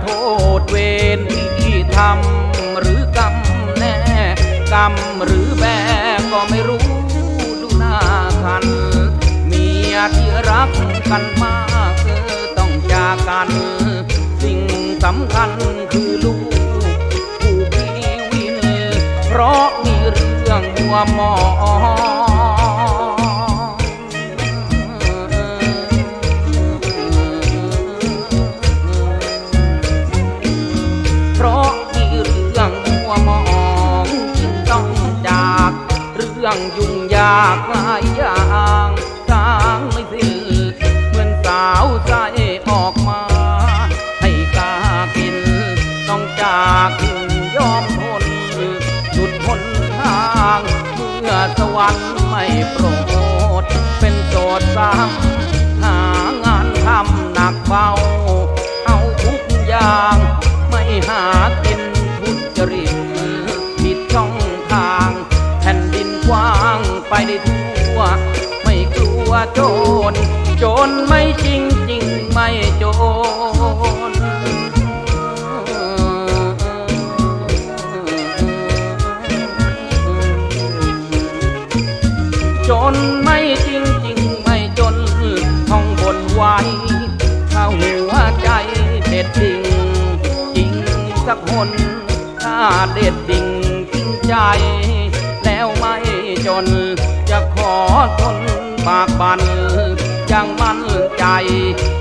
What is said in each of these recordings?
โทษเวรที่ทำหรือกรรมแน่กรรมหรือแบก็ไม่รู้ดูหน้าคัน เมียที่รักกันมากเออต้องจากกัน สิ่งสำคัญคือลูกผู้พิวินเพราะมีเรื่องหัวหมอากหลายอย่างทางไม่สิ้นเหมือนสาวใจออกมา ให้กากิน ต้องจากยอมทนสุดหนทางเมื่อสวรรค์ไม่โปรด เป็นโสดซ้ำหางานทำหนักเบา เอาทุกอย่างไม่หากิน โจร โจรไม่จริงจริงไม่โจรจนไม่จริงจริงไม่จนท่องบนไว้ถ้าหัวใจเด็ดดิ่งจริงสักคนถ้าเด็ดดิ่งจริงใจ แล้วไม่จนจะขอทน ปากบันยังมั่นใจ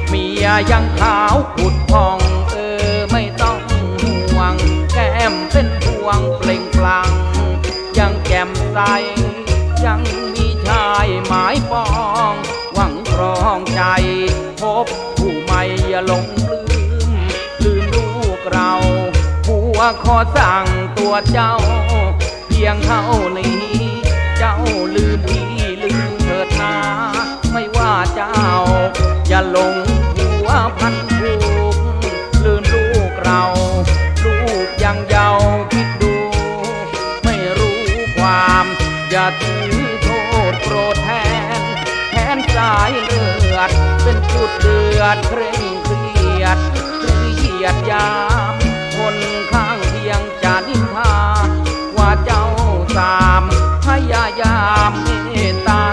เมียยังขาวผุดพอง เออไม่ต้องห่วง แก้มเป็นพวงเปล่งปลัง ยังแจ่มใส ยังมีชายหมายปอง หวังครองใจ พบผู้ใหม่อย่าหลงลืม ลืมลูกเราผัวขอสั่งตัวเจ้า เพียงเท่านี้ เจ้าลืม อย่าถือโทษโกรธแทนแทนสายเลือด เป็นจุดเดือดเคร่งเครียดหรือเหยียดยา คนข้างเคียงจะนินทา ว่าเจ้าสามพยายามเมตตา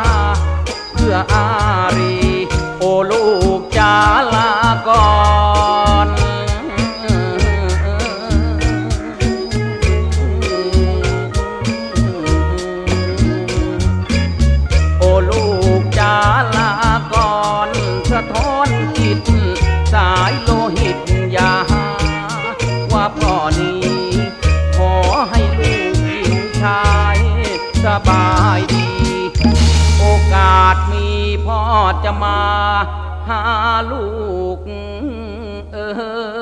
เพื่ออารี โอลูกจาลาก่อนิด สายโลหิตอย่าหา ว่าพ่อนี้ ขอให้ลูกหญิงชายสบายดี โอกาสมีพ่อจะมา หาลูกเออ